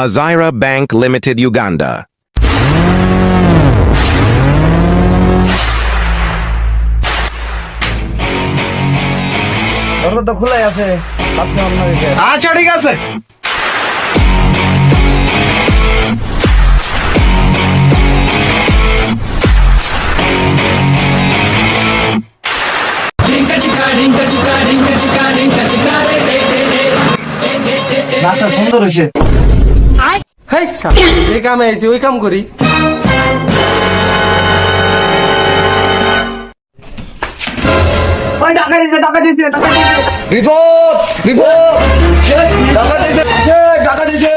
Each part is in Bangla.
Azira Bank Limited Uganda. দরজা তো খোলাই আছে ভাবতে আচ্ছা ঠিক আছে। রাস্তা সুন্দর হয়েছে। হেই এই কামে আইছি ওই কাম করি। ওই টাকা দিছে টাকা দিছে টাকা দিছে। বিপদ বিপদ টাকা দিছে টাকা দিছে।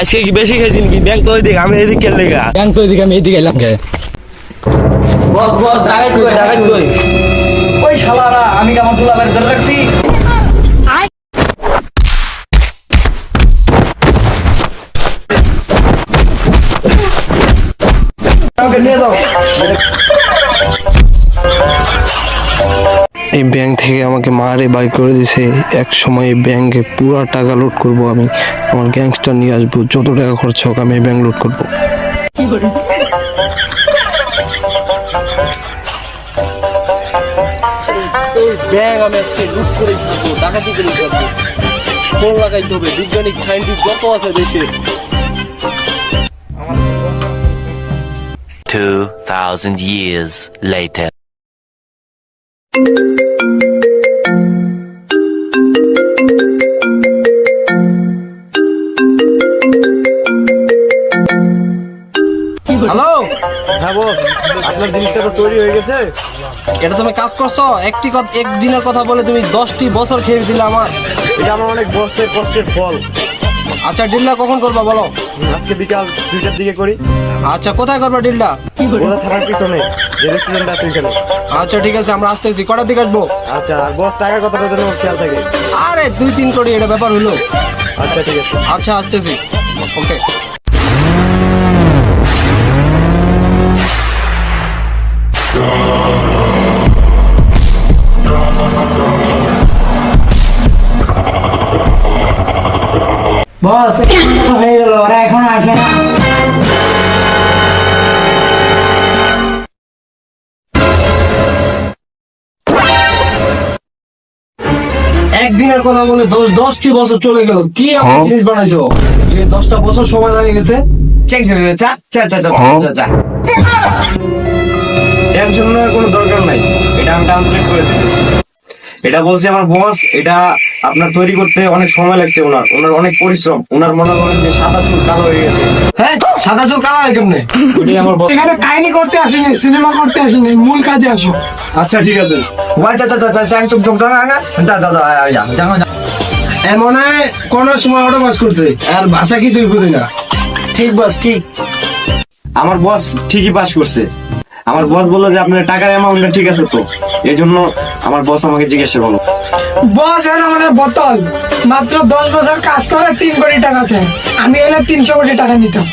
আজকে কি বেশি খেয়েছি নাকি ব্যাংক তো ওইদিকে আমি এদিকে লেগা। ব্যাংক তো এদিকে আমি এদিকে এলাম কে? বস বস ডাকাত কই ডাকাত কই? ওই শালারা আমি কেমন তুলা বাড়ি ধরে রাখছি? আমাকে নিয়ে যাও। এই ব্যাংক থেকে আমাকে মারে বাই করে দিছে। এক সময় এই ব্যাংকে পুরো টাকা লুট করব আমি। আমার গ্যাংস্টার নিয়ে আসব যত টাকা খরচ হোক আমি এই ব্যাংক লুট করব। ব্যাংক আমি আজকে লুট করে খাব ডাকাতি ফোন লাগাইতে হবে বিজ্ঞানিক সাইন্টিস্ট যত আছে দেশে 2,000 years later. হ্যালো হ্যাঁ বস আপনার জিনিসটা তো তৈরি হয়ে গেছে। এটা তুমি কাজ করছ? একটি একদিনের কথা বলে তুমি দশটি বছর খেয়ে দিলে আমার। এটা আমার অনেক বস্তের কষ্টের ফল। আচ্ছা ডিলটা কখন করবা বলো? আজকে বিকাল দুইটার দিকে করি। আচ্ছা কোথায় করবা ডিলটা? ওটা থানার পিছনে যে রেস্টুরেন্ট আছে ওইখানে। আচ্ছা ঠিক আছে আমরা আসতেছি। কটার দিকে আসব? আচ্ছা আর বস টাকার কথাটা যেন খেয়াল থাকে। আরে দুই তিন কোটি এটা ব্যাপার হলো। আচ্ছা ঠিক আছে। আচ্ছা আসতেছি। ওকে। বস হয়ে গেল ওরা এখনও আসে না। একদিনের কথা বলে দশ দশটি বছর চলে গেল। কি এমন জিনিস বানাইছো? যে দশটা বছর সময় লাগে গেছে চেক চা চা চা চা চা টেনশন নেওয়ার কোনো দরকার নাই। এটা আমি ট্রান্সলেট করে দিতেছি। এটা বলছে আমার বস এটা আপনার তৈরি করতে অনেক সময় লাগছে ওনার। ওনার অনেক পরিশ্রম। ওনার মনে করেন যে সাদা চুল কালো হয়ে গেছে। হ্যাঁ সাদা চুল কালো হয় কেমনে? এখানে কাহিনী করতে আসেনি সিনেমা করতে আসিনি মূল কাজে আসো। আচ্ছা ঠিক আছে। ওয়াই দাদা চা চা চা চাং চুক চুক চা চা চা চা চা চা চা এমন হয় কোন সময় অটো বাস করছে আর ভাষা কিছুই বুঝি না। ঠিক বস ঠিক। আমার বস ঠিকই পাস করছে। আমার বস বলল যে আপনার টাকার অ্যামাউন্টটা ঠিক আছে তো? এই জন্য আমার বস আমাকে জিজ্ঞাসা করল। বস এর মানে বোতল। মাত্র দশ বছর কাজ করে তিন কোটি টাকা চাই আমি এলে তিনশো কোটি টাকা নিতাম।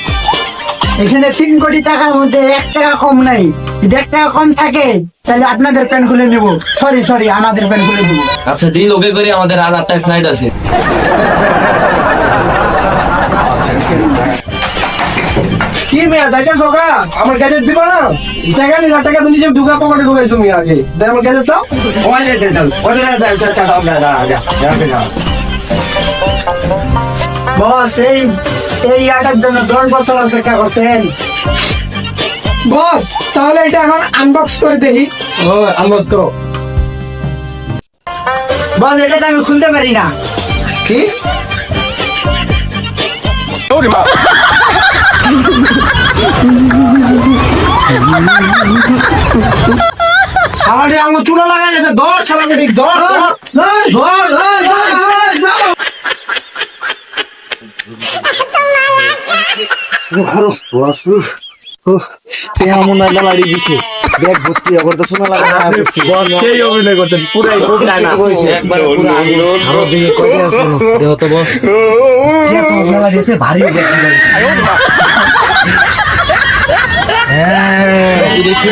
এখানে তিন কোটি টাকার মধ্যে এক টাকা কম নাই। যদি এক টাকা কম থাকে তাহলে আপনাদের প্যান খুলে নেব। সরি সরি আমাদের প্যান খুলে নেব আচ্ছা ডিল ওকে করে আমাদের রাত আটটায় ফ্লাইট আছে। কি মিয়া যাইছে সকা আমার গ্যাজেট দিবা না টাকা নিলা টাকা তো ঢুকা পকেটে ঢুকাইছো মিয়া আগে দে আমার দাও ওই বস এই এই আটার জন্য দশ বছর অপেক্ষা করছেন বস তাহলে এটা এখন আনবক্স করে দেখি ও বস এটা তো আমি খুলতে পারি না কি ওরে মা তেমন না লাড়ি দিছে ব্যাগ ভর্তি আবার তো শোনা লাগা না করছি সেই অভিনয় করছেন পুরো চায়না একবার পুরো আরও দিকে কয়টা আছে দেহ তো বস মেলা দিয়েছে ভারী দেখি